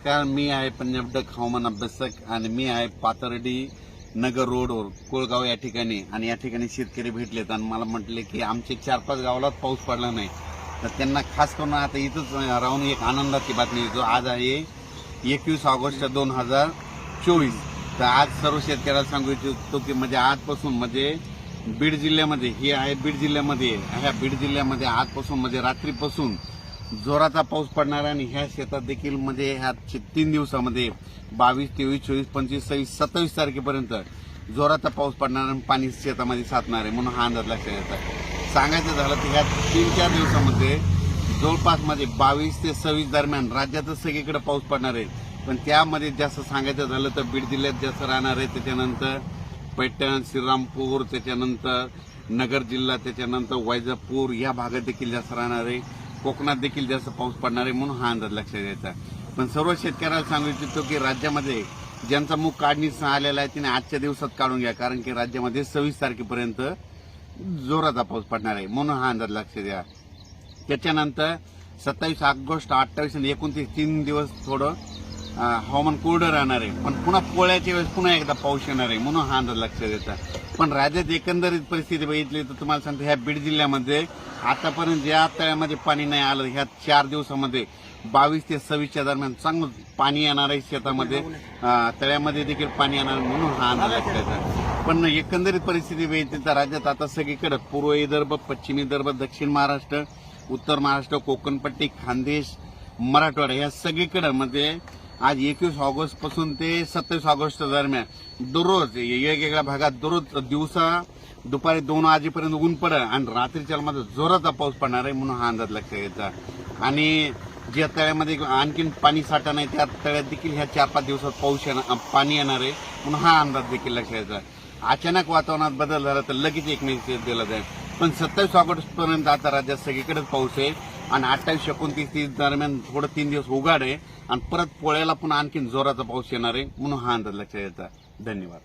नमस्कार मी आहे पंजाब डक हवामान अभ्यासक आणि मी आहे पाथर्डी नगर रोडवर कोळगाव या ठिकाणी. आणि या ठिकाणी शेतकरी भेटलेत आणि मला म्हटले की आमचे चार पाच गावालाच पाऊस पडला नाही. तर त्यांना खास करून आता इथंच राहून एक आनंदाची बातमी जो आज आहे एकवीस ऑगस्ट दोन हजार चोवीस. तर आज सर्व शेतकऱ्याला सांगू इच्छितो की म्हणजे आजपासून म्हणजे बीड जिल्ह्यामध्ये हे आहे बीड जिल्ह्यामध्ये ह्या बीड जिल्ह्यामध्ये आजपासून म्हणजे रात्रीपासून जोराचा पाऊस पडणार आहे आणि ह्या शेतात देखील म्हणजे ह्या तीन दिवसामध्ये बावीस तेवीस चोवीस पंचवीस सव्वीस सत्तावीस तारखेपर्यंत जोराचा पाऊस पडणार आणि पाणी शेतामध्ये साचणार आहे म्हणून हा अंदाज लक्षात येतात सांगायचं झालं तर ह्या तीन चार दिवसामध्ये जवळपासमध्ये बावीस ते सव्वीस दरम्यान राज्यातच सगळीकडे पाऊस पडणार आहे. पण त्यामध्ये जास्त सांगायचं झालं तर बीड जिल्ह्यात जास्त राहणार आहे. त्याच्यानंतर पैठण श्रीरामपूर त्याच्यानंतर नगर जिल्हा त्याच्यानंतर वैजापूर या भागात देखील जास्त राहणार आहे. कोकणात देखील जास्त पाऊस पडणार आहे म्हणून हा अंदाज लक्षात द्यायचा पण सर्व शेतकऱ्याला सांगू इच्छितो की राज्यामध्ये ज्यांचा मूग काढणीस आलेला आहे तिने आजच्या दिवसात काढून घ्या. कारण की राज्यामध्ये सव्वीस तारखेपर्यंत जोराचा पाऊस पडणार आहे म्हणून हा अंदाज लक्षात द्या त्याच्यानंतर सत्तावीस ऑगस्ट अठ्ठावीस आणि एकोणतीस तीन दिवस थोडं हवामान कोरडं राहणार आहे. पण पुन्हा पोळ्याच्या वेळेस पुन्हा एकदा पाऊस येणार आहे म्हणून हा अंदाज लक्षात येतात पण राज्यात एकंदरीत परिस्थिती बघितली तर तुम्हाला सांगतो ह्या बीड जिल्ह्यामध्ये आतापर्यंत ज्या तळ्यामध्ये पाणी नाही आलं ह्या चार दिवसामध्ये बावीस ते सव्वीसच्या दरम्यान चांगलं पाणी येणार आहे शेतामध्ये. तळ्यामध्ये देखील पाणी येणार म्हणून हा अंदाज लक्षात पण एकंदरीत परिस्थिती बघितली तर राज्यात आता सगळीकडे पूर्व विदर्भ पश्चिम विदर्भ दक्षिण महाराष्ट्र उत्तर महाराष्ट्र कोकणपट्टी खानदेश मराठवाडा या सगळीकडे म्हणजे आज एकवीस ऑगस्टपासून ते सत्तावीस ऑगस्ट दरम्यान. दररोज वेगवेगळ्या भागात दररोज दिवसा दुपारी दोन वाजेपर्यंत ऊन पडत आणि रात्रीच्या मध्ये जोराचा पाऊस पडणार आहे म्हणून हा अंदाज लक्षात घ्यायचा आणि ज्या तळ्यामध्ये आणखीन पाणी साठा नाही त्या तळ्यात देखील ह्या चार पाच दिवसात पाऊस येणार पाणी येणार आहे म्हणून हा अंदाज देखील लक्षात घ्यायचा अचानक वातावरणात बदल झाला तर लगेच एक मेसेज दिला जाईल. पण सत्तावीस ऑगस्ट पर्यंत आता राज्यात सगळीकडेच पाऊस आहे. आणि अठ्ठावीस एकोणतीस तीस दरम्यान थोडं तीन दिवस उघाड आहे. आणि परत पोळ्याला पुन्हा आणखीन जोराचा पाऊस येणार आहे म्हणून हा अंदाज लक्षात घ्यायचा धन्यवाद.